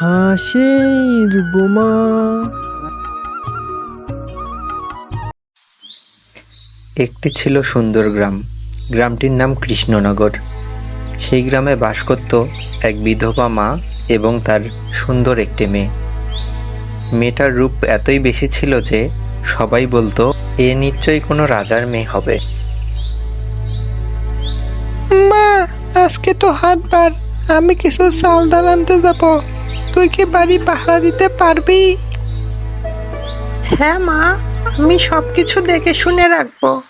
হাসির বোমা। একটি ছিল সুন্দর গ্রাম। গ্রামটির নাম কৃষ্ণনগর। সেই গ্রামে বাস করত এক বিধবা মা এবং তার সুন্দর একটি মেয়ে। মেয়েটার রূপ এতই বেশি ছিল যে সবাই বলতো এ নিশ্চয়ই কোনো রাজার মেয়ে হবে। মা আজকে তো হাটবার। আমি কিছু চাল ডাল আনতে যাব। তুই বাড়ি পাহারা দিতে পারবি? হ্যাঁ মা, আমি সব কিছু দেখে শুনে রাখব।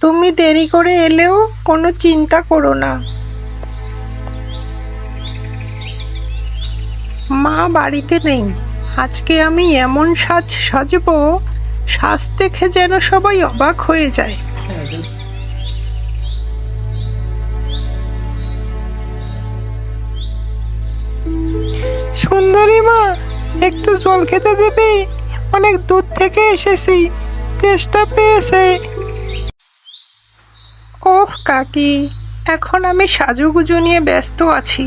তুমি দেরি করে এলেও কোনো চিন্তা করো না। মা বাড়িতে নেই। আজকে আমি এমন সাজ সাজবো সাজ দেখে যেন সবাই অবাক হয়ে যায়। একটু জল খেতে দিবি? অনেক দূর থেকে এসেছি, তেষ্টা পেয়েছে। ওহ, কাকি, এখন আমি সাজুগুজু নিয়ে ব্যস্ত আছি।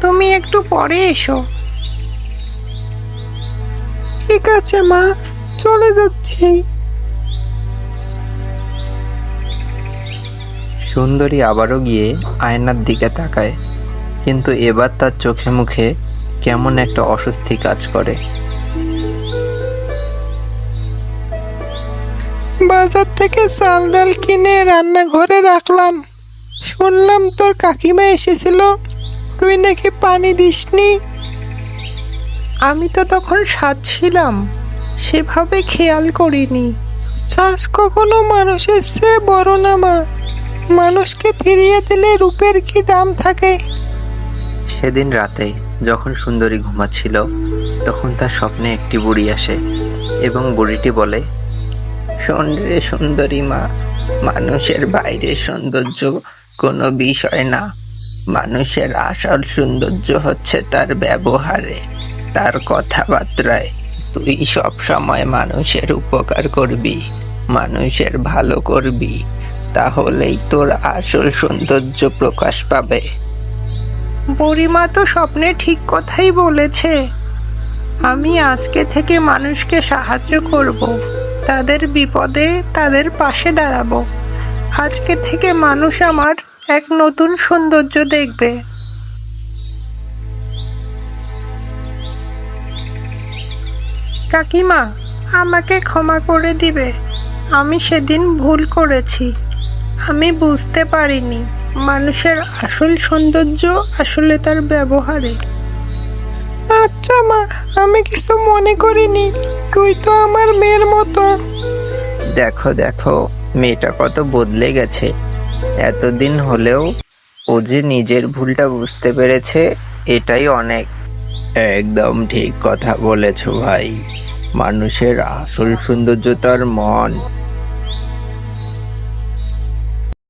তুমি একটু পরে এসো। ঠিক আছে, মা, চলে যাচ্ছি। সুন্দরী আবারও গিয়ে আয়নার দিকে তাকায়। কিন্তু এবার তার চোখে মুখে কেমন একটা অস্বস্তি কাজ করে। বাজার থেকে চাল ডাল কিনে রান্নাঘরে রাখলাম। শুনলাম তোর কাকিমা এসেছিল। তুই নাকি পানি দিসনি? আমি তো তখন সাজছিলাম সেভাবে খেয়াল করিনি। শ্বাস কখনো মানুষের চেয়ে বড় না মা। মানুষকে ফিরিয়ে দিলে রূপের কি দাম থাকে? সেদিন রাতে যখন সুন্দরী ঘুমাচ্ছিল, তখন তার স্বপ্নে একটি বুড়ি আসে এবং বুড়িটি বলে রে সুন্দরী মা, মানুষের বাইরের সৌন্দর্য কোনো বিষয় না। মানুষের আসল সৌন্দর্য হচ্ছে তার ব্যবহারে, তার কথাবার্তায়। তুই সব সময় মানুষের উপকার করবি, মানুষের ভালো করবি, তাহলেই তোর আসল সৌন্দর্য প্রকাশ পাবে। বুড়িমা তো স্বপ্নে ঠিক কথাই বলেছে। আমি আজকে থেকে মানুষকে সাহায্য করব। তাদের বিপদে তাদের পাশে দাঁড়াবো। আজকে থেকে মানুষ আমার এক নতুন সৌন্দর্য দেখবে। কাকিমা, আমাকে ক্ষমা করে দিবে। আমি সেদিন ভুল করেছি। আমি বুঝতে পারিনি। মানুষের আসল সৌন্দর্য আসলে তার ব্যবহারে। আচ্ছা মা, আমি কিছু মনে করিনি। তুই তো আমার মেয়ের মতো। দেখো দেখো, মেয়েটা কত বদলে গেছে। এতদিন হলেও ও যে নিজের ভুলটা বুঝতে পেরেছে, এটাই অনেক। একদম ঠিক কথা বলেছ ভাই। মানুষের আসল সৌন্দর্য তার মন।